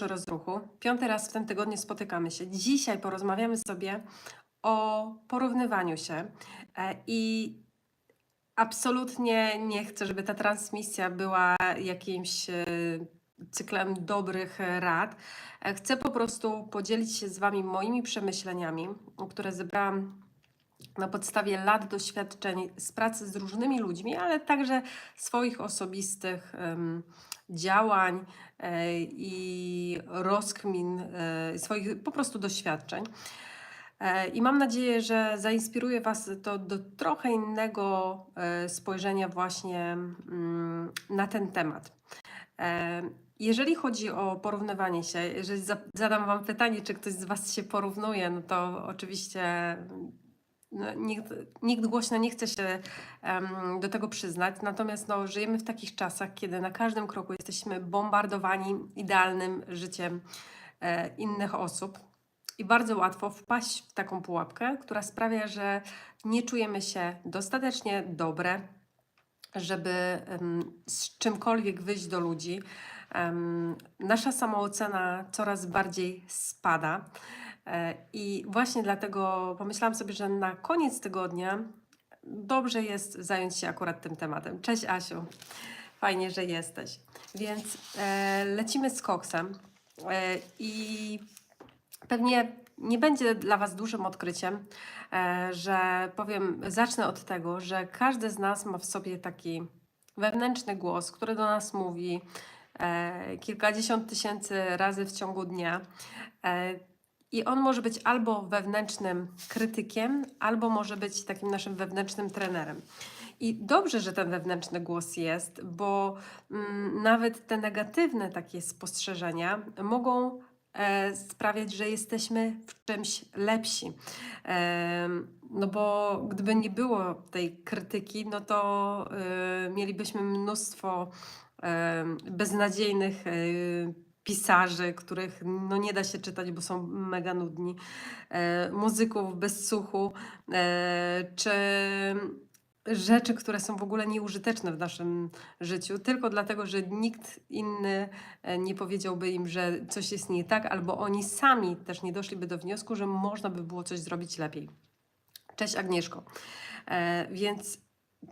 rozruchu. Piąty raz w tym tygodniu spotykamy się. Dzisiaj porozmawiamy sobie o porównywaniu się e, i absolutnie nie chcę, żeby ta transmisja była jakimś e, cyklem dobrych rad. E, Chcę po prostu podzielić się z Wami moimi przemyśleniami, które zebrałam na podstawie lat doświadczeń z pracy z różnymi ludźmi, ale także swoich osobistych em, działań e, i rozkmin, e, swoich po prostu doświadczeń. E, I mam nadzieję, że zainspiruje Was to do trochę innego spojrzenia właśnie mm, na ten temat. Jeżeli chodzi o porównywanie się, jeżeli za- zadam Wam pytanie, czy ktoś z Was się porównuje, no to oczywiście no, nikt, nikt głośno nie chce się em, do tego przyznać. Natomiast no, żyjemy w takich czasach, kiedy na każdym kroku jesteśmy bombardowani idealnym życiem e, innych osób. I bardzo łatwo wpaść w taką pułapkę, która sprawia, że nie czujemy się dostatecznie dobre, żeby em, z czymkolwiek wyjść do ludzi. Em, nasza samoocena coraz bardziej spada. E, I właśnie dlatego pomyślałam sobie, że na koniec tygodnia dobrze jest zająć się akurat tym tematem. Cześć Asiu, fajnie, że jesteś. Więc e, lecimy z koksem e, i pewnie nie będzie dla Was dużym odkryciem, e, że powiem, zacznę od tego, że każdy z nas ma w sobie taki wewnętrzny głos, który do nas mówi e, kilkadziesiąt tysięcy razy w ciągu dnia. E, I on może być albo wewnętrznym krytykiem, albo może być takim naszym wewnętrznym trenerem. I dobrze, że ten wewnętrzny głos jest, bo mm, nawet te negatywne takie spostrzeżenia mogą e, sprawiać, że jesteśmy w czymś lepsi. Em, no bo gdyby nie było tej krytyki, no to e, mielibyśmy mnóstwo e, beznadziejnych e, pisarzy, których no nie da się czytać, bo są mega nudni, e, muzyków bez słuchu, e, czy rzeczy, które są w ogóle nieużyteczne w naszym życiu, tylko dlatego, że nikt inny e, nie powiedziałby im, że coś jest nie tak, albo oni sami też nie doszliby do wniosku, że można by było coś zrobić lepiej. Cześć Agnieszko. E, więc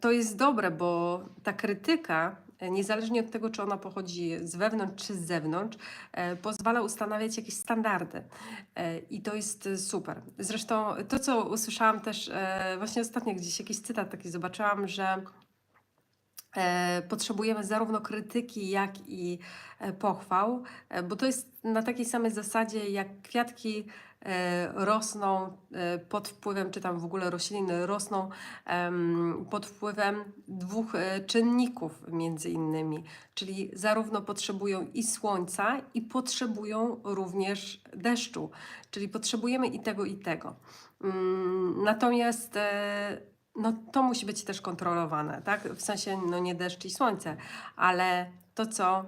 to jest dobre, bo ta krytyka, niezależnie od tego, czy ona pochodzi z wewnątrz czy z zewnątrz, e, pozwala ustanawiać jakieś standardy. E, I to jest e, super. Zresztą to, co usłyszałam też e, właśnie ostatnio gdzieś, jakiś cytat taki zobaczyłam, że e, potrzebujemy zarówno krytyki, jak i e, pochwał, e, bo to jest na takiej samej zasadzie, jak kwiatki e, rosną e, pod wpływem, czy tam w ogóle rośliny rosną pod wpływem dwóch e, czynników między innymi, czyli zarówno potrzebują i słońca, i potrzebują również deszczu, czyli potrzebujemy i tego, i tego. Mm, Natomiast e, no, to musi być też kontrolowane, tak? W sensie, no nie deszcz i słońce, ale to, co,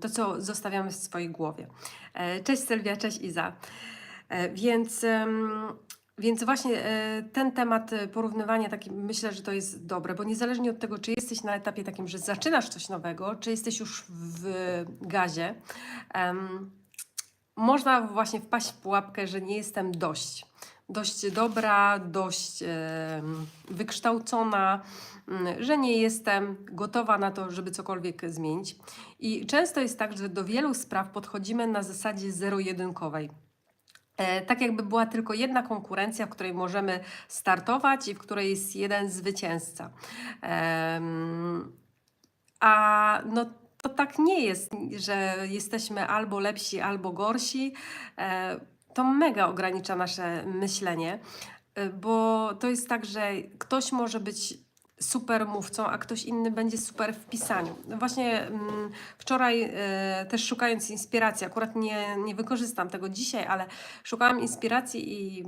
to, co zostawiamy w swojej głowie. E, Cześć Sylwia, cześć Iza. E, Więc, więc właśnie e, ten temat porównywania, taki, myślę, że to jest dobre, bo niezależnie od tego, czy jesteś na etapie takim, że zaczynasz coś nowego, czy jesteś już w gazie, można właśnie wpaść w pułapkę, że nie jestem dość. Dość dobra, dość wykształcona, mm, że nie jestem gotowa na to, żeby cokolwiek zmienić. I często jest tak, że do wielu spraw podchodzimy na zasadzie zero-jedynkowej. E, tak jakby była tylko jedna konkurencja, w której możemy startować i w której jest jeden zwycięzca. A no to tak nie jest, że jesteśmy albo lepsi, albo gorsi. To mega ogranicza nasze myślenie, e, bo to jest tak, że ktoś może być super mówcą, a ktoś inny będzie super w pisaniu. No Właśnie mm, wczoraj e, też szukając inspiracji, akurat nie, nie wykorzystam tego dzisiaj, ale szukałam inspiracji i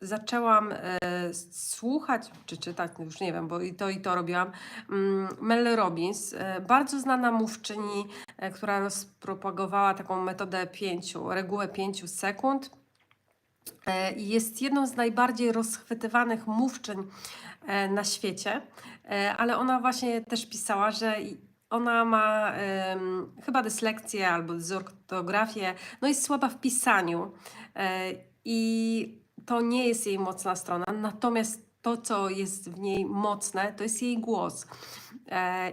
zaczęłam e, słuchać, czy czytać, no już nie wiem, bo i to i to robiłam, mm, Mel Robbins, bardzo znana mówczyni, która rozpropagowała taką metodę pięciu, regułę pięciu sekund. E, Jest jedną z najbardziej rozchwytywanych mówczyń e, na świecie, e, ale ona właśnie też pisała, że ona ma chyba dyslekcję albo dysortografię, no jest słaba w pisaniu e, i to nie jest jej mocna strona. Natomiast to, co jest w niej mocne, to jest jej głos. E,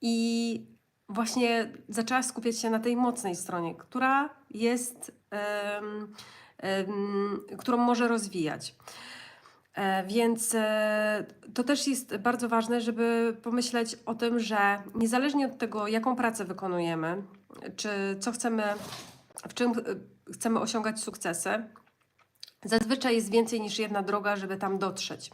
I właśnie zaczęła skupiać się na tej mocnej stronie, która jest, em, em, którą może rozwijać. E, Więc e, to też jest bardzo ważne, żeby pomyśleć o tym, że niezależnie od tego, jaką pracę wykonujemy, czy co chcemy, w czym e, chcemy osiągać sukcesy, zazwyczaj jest więcej niż jedna droga, żeby tam dotrzeć.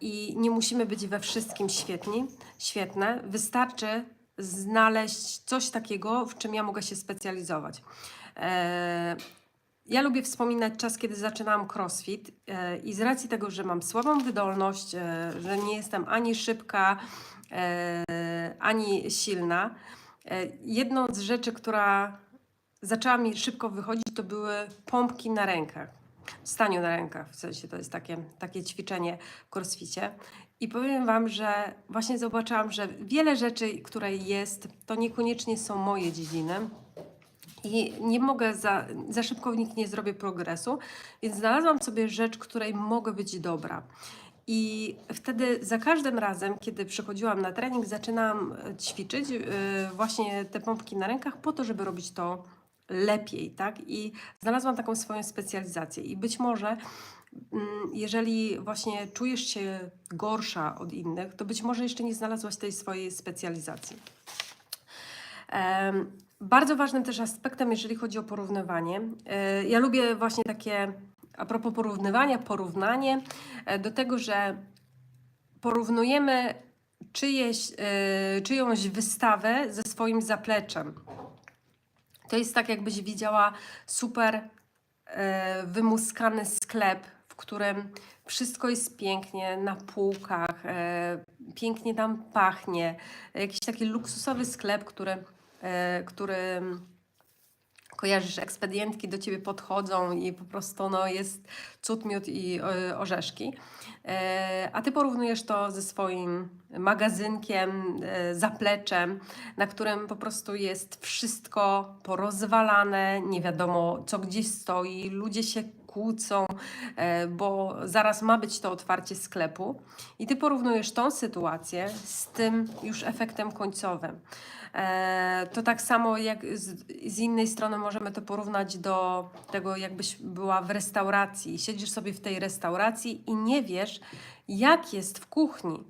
I nie musimy być we wszystkim świetni, świetne. Wystarczy znaleźć coś takiego, w czym ja mogę się specjalizować. E, ja lubię wspominać czas, kiedy zaczynałam crossfit e, i z racji tego, że mam słabą wydolność, e, że nie jestem ani szybka, ani silna, jedną z rzeczy, która zaczęła mi szybko wychodzić, to były pompki na rękach. W staniu na rękach, w sensie to jest takie, takie ćwiczenie w crossficie. I powiem Wam, że właśnie zobaczyłam, że wiele rzeczy, które jest, to niekoniecznie są moje dziedziny. I nie mogę za, za szybko nich nie zrobię progresu, więc znalazłam sobie rzecz, której mogę być dobra. I wtedy za każdym razem, kiedy przychodziłam na trening, zaczynałam ćwiczyć yy, właśnie te pompki na rękach po to, żeby robić to lepiej, tak? I znalazłam taką swoją specjalizację. I być może, mm, jeżeli właśnie czujesz się gorsza od innych, to być może jeszcze nie znalazłaś tej swojej specjalizacji. Bardzo ważnym też aspektem, jeżeli chodzi o porównywanie, e, ja lubię właśnie takie, a propos porównywania, porównanie e, do tego, że porównujemy czyjeś, e, czyjąś wystawę ze swoim zapleczem. To jest tak, jakbyś widziała super e, wymuskany sklep, w którym wszystko jest pięknie na półkach, e, pięknie tam pachnie. Jakiś taki luksusowy sklep, który, e, który kojarzysz, ekspedientki do ciebie podchodzą i po prostu no, jest cud, miód i e, orzeszki. E, a ty porównujesz to ze swoim magazynkiem, e, zapleczem, na którym po prostu jest wszystko porozwalane, nie wiadomo co gdzieś stoi, ludzie się kłócą, bo zaraz ma być to otwarcie sklepu i ty porównujesz tą sytuację z tym już efektem końcowym. E, To tak samo jak z, z innej strony możemy to porównać do tego, jakbyś była w restauracji. Siedzisz sobie w tej restauracji i nie wiesz, jak jest w kuchni.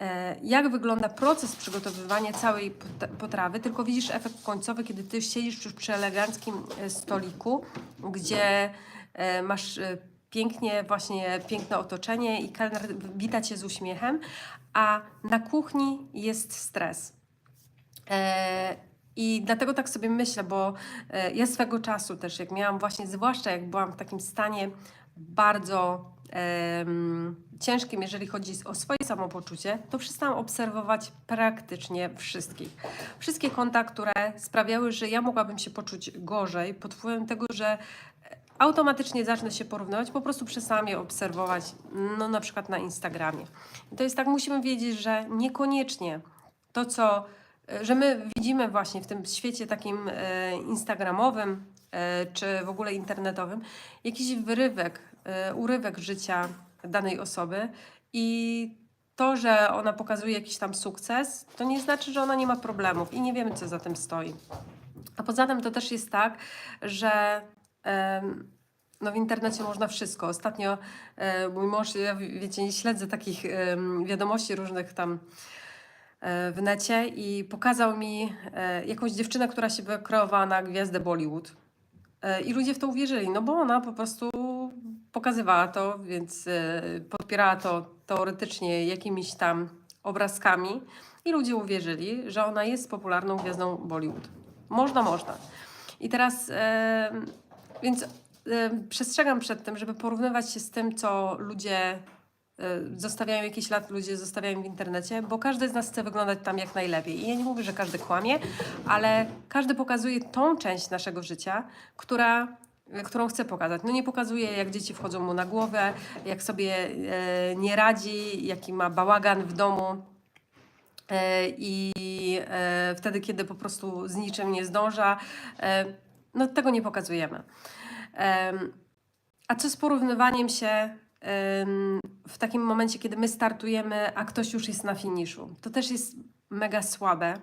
E, Jak wygląda proces przygotowywania całej pot- potrawy, tylko widzisz efekt końcowy, kiedy ty siedzisz już przy eleganckim e, stoliku, gdzie masz pięknie, właśnie piękne otoczenie i kelner wita cię z uśmiechem, a na kuchni jest stres. E, I dlatego tak sobie myślę, bo e, ja swego czasu też, jak miałam właśnie, zwłaszcza jak byłam w takim stanie bardzo em, ciężkim, jeżeli chodzi o swoje samopoczucie, to przestałam obserwować praktycznie wszystkich. Wszystkie konta, które sprawiały, że ja mogłabym się poczuć gorzej pod wpływem tego, że automatycznie zacznę się porównywać, po prostu przestałam je obserwować, no na przykład na Instagramie. I to jest tak, musimy wiedzieć, że niekoniecznie to, co, że my widzimy właśnie w tym świecie takim e, instagramowym e, czy w ogóle internetowym jakiś wyrywek, e, urywek życia danej osoby i to, że ona pokazuje jakiś tam sukces, to nie znaczy, że ona nie ma problemów i nie wiemy, co za tym stoi. A poza tym to też jest tak, że no w internecie można wszystko. Ostatnio mój mąż, ja wie- wiecie, nie śledzę takich wiadomości różnych tam w necie i pokazał mi e, jakąś dziewczynę, która się wykreowała na gwiazdę Bollywood. E, I ludzie w to uwierzyli, no bo ona po prostu pokazywała to, więc e, podpierała to teoretycznie jakimiś tam obrazkami i ludzie uwierzyli, że ona jest popularną gwiazdą Bollywood. Można, można. I teraz, e, więc e, przestrzegam przed tym, żeby porównywać się z tym, co ludzie e, zostawiają jakiś lat, ludzie zostawiają w internecie, bo każdy z nas chce wyglądać tam jak najlepiej. I ja nie mówię, że każdy kłamie, ale każdy pokazuje tą część naszego życia, która którą chce pokazać. No nie pokazuje, jak dzieci wchodzą mu na głowę, jak sobie e, nie radzi, jaki ma bałagan w domu. e, i e, wtedy, kiedy po prostu z niczym nie zdąża, e, no tego nie pokazujemy. Em, A co z porównywaniem się w takim momencie, kiedy my startujemy, a ktoś już jest na finiszu? To też jest mega słabe,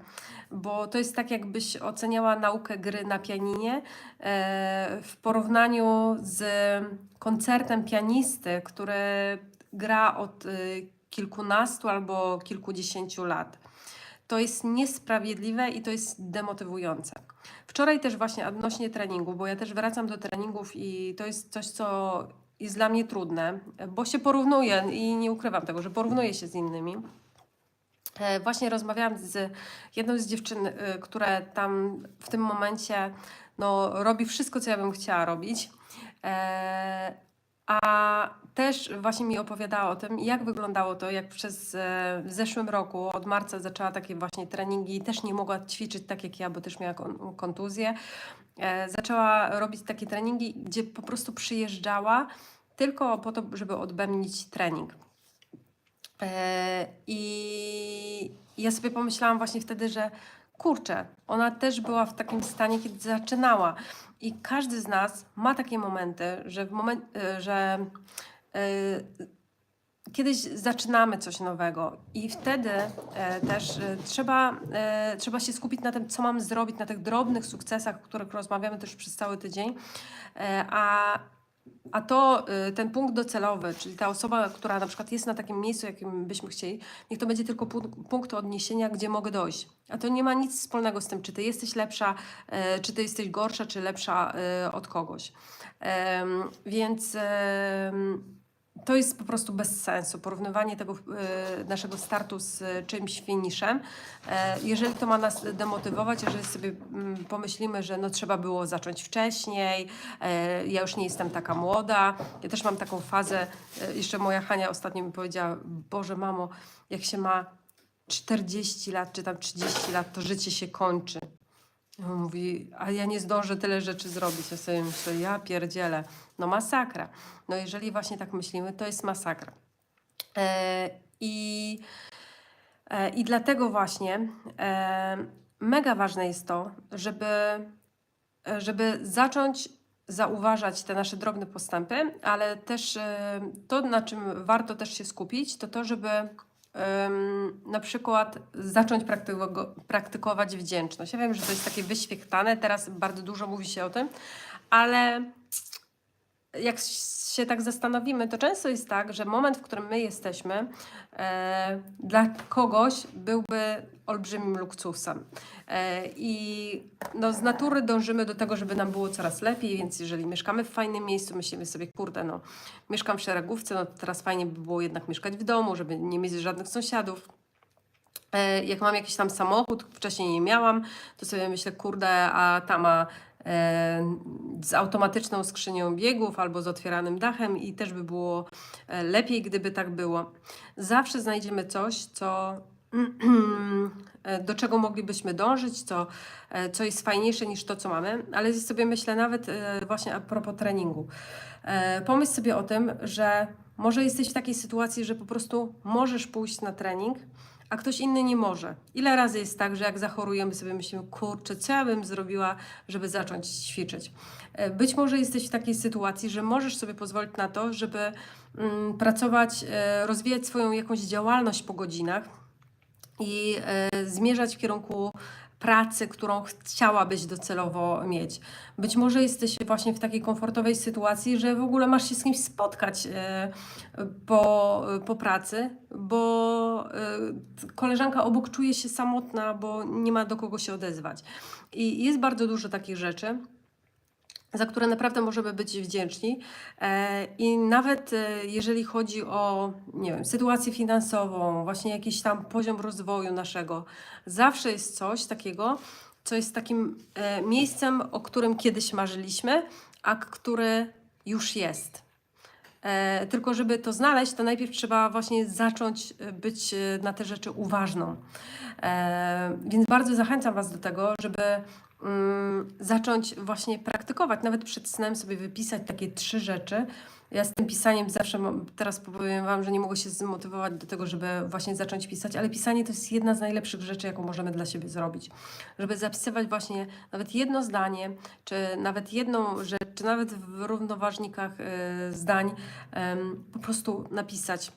bo to jest tak, jakbyś oceniała naukę gry na pianinie e, w porównaniu z koncertem pianisty, który gra od y, kilkunastu albo kilkudziesięciu lat. To jest niesprawiedliwe i to jest demotywujące. Wczoraj też właśnie odnośnie treningu, bo ja też wracam do treningów i to jest coś, co jest dla mnie trudne, bo się porównuję i nie ukrywam tego, że porównuję się z innymi. E, Właśnie rozmawiałam z jedną z dziewczyn, y, które tam w tym momencie no, robi wszystko, co ja bym chciała robić. A też właśnie mi opowiadała o tym, jak wyglądało to, jak przez e, w zeszłym roku, od marca zaczęła takie właśnie treningi, też nie mogła ćwiczyć tak jak ja, bo też miała kon- kontuzję. E, Zaczęła robić takie treningi, gdzie po prostu przyjeżdżała tylko po to, żeby odbębnić trening. E, I ja sobie pomyślałam właśnie wtedy, że kurczę, ona też była w takim stanie, kiedy zaczynała. I każdy z nas ma takie momenty, że w moment, e, że e, kiedyś zaczynamy coś nowego i wtedy e, też e, trzeba, e, trzeba się skupić na tym, co mamy zrobić, na tych drobnych sukcesach, o których rozmawiamy też przez cały tydzień. E, a a to y, ten punkt docelowy, czyli ta osoba, która na przykład jest na takim miejscu, jakim byśmy chcieli, niech to będzie tylko pu- punkt odniesienia, gdzie mogę dojść. A to nie ma nic wspólnego z tym, czy ty jesteś lepsza, e, czy ty jesteś gorsza, czy lepsza e, od kogoś. Więc to jest po prostu bez sensu. Porównywanie tego e, naszego startu z e, czymś finiszem. E, jeżeli to ma nas demotywować, jeżeli sobie mm, pomyślimy, że no trzeba było zacząć wcześniej, e, ja już nie jestem taka młoda. Ja też mam taką fazę, e, jeszcze moja Hania ostatnio mi powiedziała, Boże mamo, jak się ma 40 lat czy tam 30 lat, to życie się kończy. On mówi, a ja nie zdążę tyle rzeczy zrobić. Ja sobie myślę, ja pierdzielę. No masakra. No jeżeli właśnie tak myślimy, to jest masakra. E, I, e, I dlatego właśnie e, mega ważne jest to, żeby, e, żeby zacząć zauważać te nasze drobne postępy, ale też e, to, na czym warto też się skupić, to to, żeby em, na przykład zacząć praktyko- praktykować wdzięczność. Ja wiem, że to jest takie wyświechtane, teraz bardzo dużo mówi się o tym, ale jak się tak zastanowimy, to często jest tak, że moment, w którym my jesteśmy, e, dla kogoś byłby olbrzymim luksusem. E, I no, z natury dążymy do tego, żeby nam było coraz lepiej, więc jeżeli mieszkamy w fajnym miejscu, myślimy sobie, kurde, no, mieszkam w szeregówce, no teraz fajnie by było jednak mieszkać w domu, żeby nie mieć żadnych sąsiadów. E, Jak mam jakiś tam samochód, wcześniej nie miałam, to sobie myślę, kurde, a ta ma z automatyczną skrzynią biegów albo z otwieranym dachem i też by było e, lepiej, gdyby tak było. Zawsze znajdziemy coś, co e, do czego moglibyśmy dążyć, co, e, co jest fajniejsze niż to, co mamy, ale sobie myślę nawet e, właśnie a propos treningu. E, Pomyśl sobie o tym, że może jesteś w takiej sytuacji, że po prostu możesz pójść na trening, a ktoś inny nie może. Ile razy jest tak, że jak zachorujemy, sobie myślimy, kurczę, co ja bym zrobiła, żeby zacząć ćwiczyć. E, Być może jesteś w takiej sytuacji, że możesz sobie pozwolić na to, żeby mm, pracować, e, rozwijać swoją jakąś działalność po godzinach i e, zmierzać w kierunku pracy, którą chciałabyś docelowo mieć. Być może jesteś właśnie w takiej komfortowej sytuacji, że w ogóle masz się z kimś spotkać e, po, po pracy, bo e, koleżanka obok czuje się samotna, bo nie ma do kogo się odezwać. I jest bardzo dużo takich rzeczy za które naprawdę możemy być wdzięczni. E, I nawet e, jeżeli chodzi o, nie wiem, sytuację finansową, właśnie jakiś tam poziom rozwoju naszego, zawsze jest coś takiego, co jest takim e, miejscem, o którym kiedyś marzyliśmy, a które już jest. Tylko żeby to znaleźć, to najpierw trzeba właśnie zacząć być na te rzeczy uważną. Więc bardzo zachęcam Was do tego, żeby zacząć właśnie praktykować, nawet przed snem sobie wypisać takie trzy rzeczy. Ja z tym pisaniem zawsze mam, teraz powiem Wam, że nie mogę się zmotywować do tego, żeby właśnie zacząć pisać, ale pisanie to jest jedna z najlepszych rzeczy, jaką możemy dla siebie zrobić. Żeby zapisywać właśnie nawet jedno zdanie, czy nawet jedną rzecz, czy nawet w równoważnikach y, zdań, em, po prostu napisać.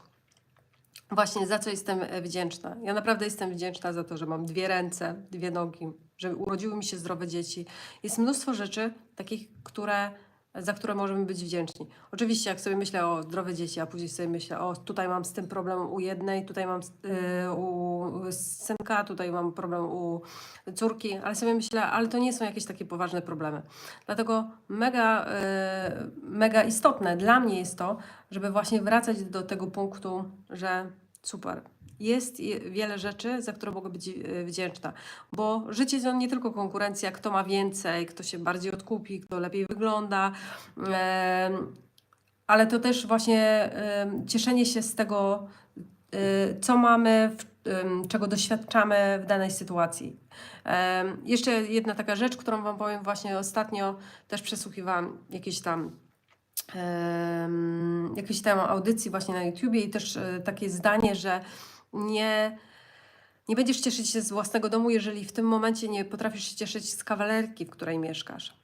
Właśnie za co jestem e, wdzięczna. Ja naprawdę jestem wdzięczna za to, że mam dwie ręce, dwie nogi, że urodziły mi się zdrowe dzieci. Jest mnóstwo rzeczy takich, które, za które możemy być wdzięczni. Oczywiście, jak sobie myślę o zdrowe dzieci, a później sobie myślę, o tutaj mam z tym problem u jednej, tutaj mam y, u synka, tutaj mam problem u córki, ale sobie myślę, ale to nie są jakieś takie poważne problemy. Dlatego mega, y, mega istotne dla mnie jest to, żeby właśnie wracać do tego punktu, że super. Jest je- wiele rzeczy, za które mogę być e, wdzięczna, bo życie to nie tylko konkurencja, kto ma więcej, kto się bardziej odkupi, kto lepiej wygląda, ale to też właśnie cieszenie się z tego, y, co mamy, czego doświadczamy w danej sytuacji. Jeszcze jedna taka rzecz, którą Wam powiem, właśnie ostatnio też przesłuchiwałam jakieś tam jakiejś tam audycji właśnie na YouTubie i też e, takie zdanie, że nie, nie będziesz cieszyć się z własnego domu, jeżeli w tym momencie nie potrafisz się cieszyć z kawalerki, w której mieszkasz.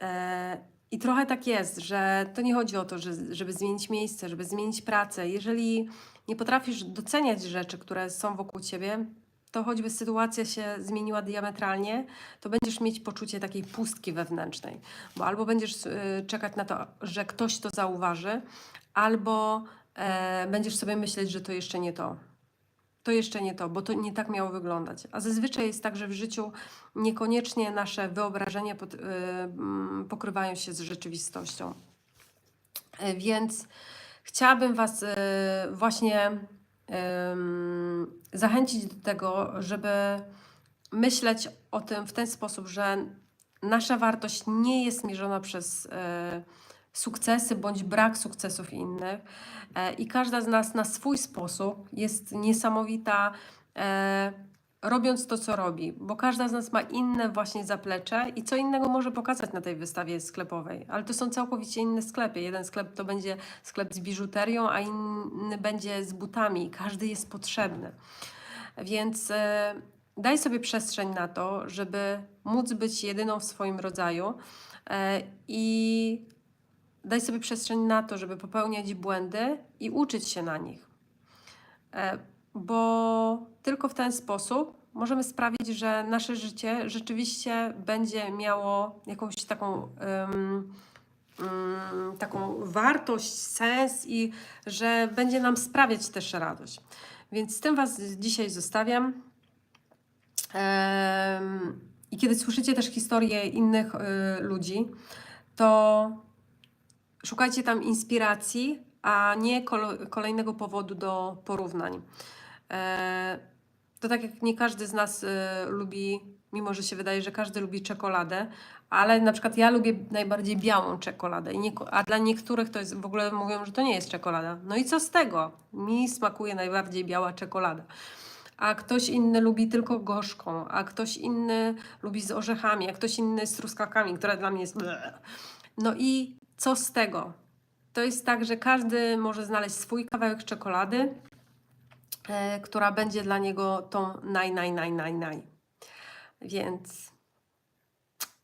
E, I trochę tak jest, że to nie chodzi o to, że, żeby zmienić miejsce, żeby zmienić pracę. Jeżeli nie potrafisz doceniać rzeczy, które są wokół ciebie, to choćby sytuacja się zmieniła diametralnie, to będziesz mieć poczucie takiej pustki wewnętrznej. Bo albo będziesz y, czekać na to, że ktoś to zauważy, albo e, będziesz sobie myśleć, że to jeszcze nie to. To jeszcze nie to, bo to nie tak miało wyglądać. A zazwyczaj jest tak, że w życiu niekoniecznie nasze wyobrażenia pod, y, mm, pokrywają się z rzeczywistością. E, Więc chciałabym Was e, właśnie zachęcić do tego, żeby myśleć o tym w ten sposób, że nasza wartość nie jest mierzona przez e, sukcesy bądź brak sukcesów innych e, i każda z nas na swój sposób jest niesamowita. Robiąc to, co robi, bo każda z nas ma inne właśnie zaplecze i co innego może pokazać na tej wystawie sklepowej, ale to są całkowicie inne sklepy. Jeden sklep to będzie sklep z biżuterią, a inny będzie z butami każdy jest potrzebny. Więc e, daj sobie przestrzeń na to, żeby móc być jedyną w swoim rodzaju e, i daj sobie przestrzeń na to, żeby popełniać błędy i uczyć się na nich. E, bo tylko w ten sposób możemy sprawić, że nasze życie rzeczywiście będzie miało jakąś taką, em, mm, taką wartość, sens i że będzie nam sprawiać też radość. Więc z tym Was dzisiaj zostawiam. Em, I kiedy słyszycie też historie innych y, ludzi, to szukajcie tam inspiracji, a nie kolo- kolejnego powodu do porównań. E, to tak jak nie każdy z nas e, lubi, mimo że się wydaje, że każdy lubi czekoladę, ale na przykład ja lubię najbardziej białą czekoladę, a dla niektórych to jest w ogóle mówią, że to nie jest czekolada. No i co z tego? Mi smakuje najbardziej biała czekolada. A ktoś inny lubi tylko gorzką, a ktoś inny lubi z orzechami, a ktoś inny z truskawkami, która dla mnie jest. No i co z tego? To jest tak, że każdy może znaleźć swój kawałek czekolady, która będzie dla niego tą naj, naj, naj, naj, naj. Więc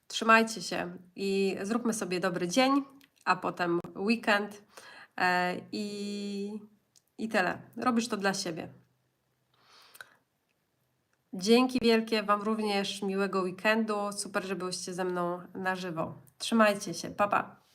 trzymajcie się i zróbmy sobie dobry dzień, a potem weekend e, i, i tyle. Robisz to dla siebie. Dzięki wielkie Wam również miłego weekendu. Super, że byłyście ze mną na żywo. Trzymajcie się. Pa, pa.